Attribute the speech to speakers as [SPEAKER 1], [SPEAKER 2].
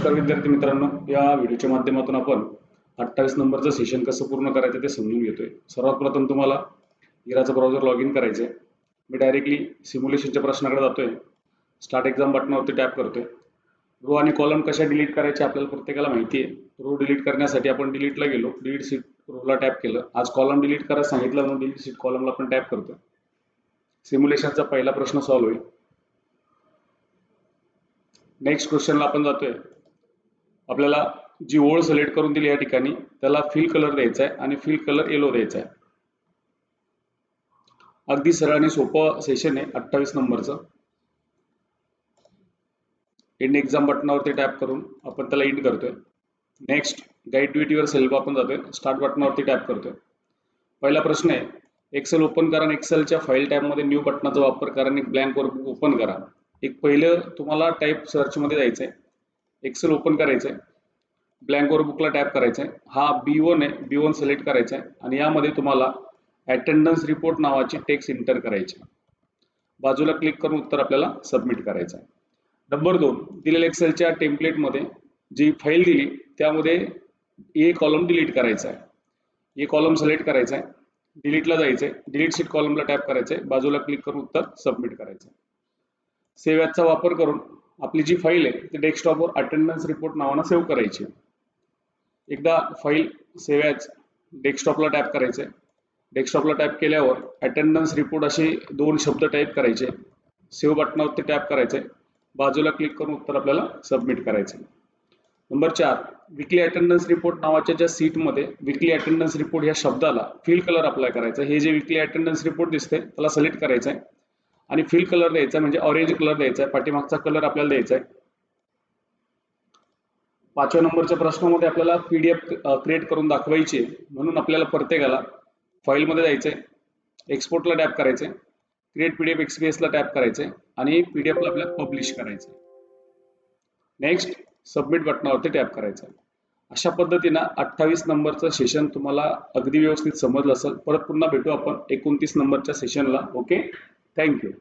[SPEAKER 1] नमस्कार विद्यार्थी मित्रांनो. या व्हिडिओच्या माध्यमातून आपण अठ्ठावीस नंबरचं सेशन कसं पूर्ण करायचं ते समजून घेतोय. सर्वात प्रथम तुम्हाला इराचं ब्राउझर लॉग इन करायचं आहे मी डायरेक्टली सिम्युलेशनच्या प्रश्नाकडे जातोय. स्टार्ट एक्झाम बटनावरती टॅप करतोय. रो आणि कॉलम कशा डिलीट करायचे आपल्याला प्रत्येकाला माहिती आहे. रो डिलीट करण्यासाठी आपण डिलीटला गेलो. डिलीट सीट रोला टॅप केलं. आज कॉलम डिलीट करायला सांगितलं म्हणून डिलीट सीट कॉलमला आपण टॅप करतोय. सिम्युलेशनचा पहिला प्रश्न सॉल्व्ह होईल. नेक्स्ट क्वेश्चनला आपण जातोय. आपल्याला जी ओळ सिलेक्ट करून दिली या ठिकाणी त्याला फिल कलर द्यायचा आहे आणि फिल कलर येलो द्यायचा आहे. अगदी सरळ आणि सोपं सेशन आहे अठ्ठावीस नंबरचं. एंड एक्झाम बटनावरती टॅप करून आपण त्याला एंड करतोय. Next guide to yourself आपण जातोय. स्टार्ट बटनावरती टॅप करतोय. पहिला प्रश्न आहे एक्सेल ओपन करा आणि एक्सेलच्या फाईल टॅबमध्ये न्यू बटनाचा वापर करा आणि ब्लँक वर्कबुक ओपन करा. एक पहिलं तुम्हाला टाईप सर्चमध्ये जायचं आहे एक्सेल ओपन करायचं आहे ब्लँक बुकला टॅप करायचं आहे हा बी वन आहे. बी वन सिलेक्ट करायचा आहे आणि यामध्ये तुम्हाला अटेंडन्स रिपोर्ट नावाची टेक्स्ट इंटर करायची. बाजूला क्लिक करून उत्तर आपल्याला सबमिट करायचं आहे. नंबर दोन दिलेल्या एक्सेलच्या टेम्पलेटमध्ये जी फाईल दिली त्यामध्ये ए कॉलम डिलीट करायचा आहे. ए कॉलम सिलेक्ट करायचा आहे. डिलीटला जायचं आहे. डिलीट सीट कॉलमला टॅप करायचं आहे. बाजूला क्लिक करून उत्तर सबमिट करायचं आहे. सेव्याचा वापर करून आपली जी फाईल आहे ती डेस्कटॉपवर अटेंडन्स रिपोर्ट नावानं सेव्ह करायची. एकदा फाईल सेव्ह ॲज डेस्कटॉपला टॅप करायचे डेस्कटॉपला टॅप केल्यावर अटेंडन्स रिपोर्ट असे दोन शब्द टाईप करायचे. सेव्ह बटनावरती टॅप करायचे बाजूला क्लिक करून उत्तर आपल्याला सबमिट करायचे नंबर चार विकली अटेंडन्स रिपोर्ट नावाच्या ज्या सीटमध्ये विकली अटेंडन्स रिपोर्ट ह्या शब्दाला फिल कलर अप्लाय करायचा. हे जे विकली अटेंडन्स रिपोर्ट दिसते त्याला सिलेक्ट करायचं आहे आणि फिल कलर द्यायचा म्हणजे ऑरेंज कलर द्यायचा आहे पाठीमागचा कलर आपल्याला द्यायचा आहे. पाचव्या नंबरच्या प्रश्नामध्ये आपल्याला पीडीएफ क्रिएट करून दाखवायची आहे म्हणून आपल्याला प्रत्येकाला फाईलमध्ये जायचं आहे एक्सपोर्टला टॅप करायचं आहे क्रिएट पीडीएफ एक्सपीएसला टॅप करायचं आहे आणि पीडीएफला आपल्याला पब्लिश करायचं आहे नेक्स्ट सबमिट बटनावरती टॅप करायचं आहे अशा पद्धतीनं अठ्ठावीस नंबरचं सेशन तुम्हाला अगदी व्यवस्थित समजलं असेल. परत पुन्हा भेटू आपण एकोणतीस नंबरच्या सेशनला ओके Thank you.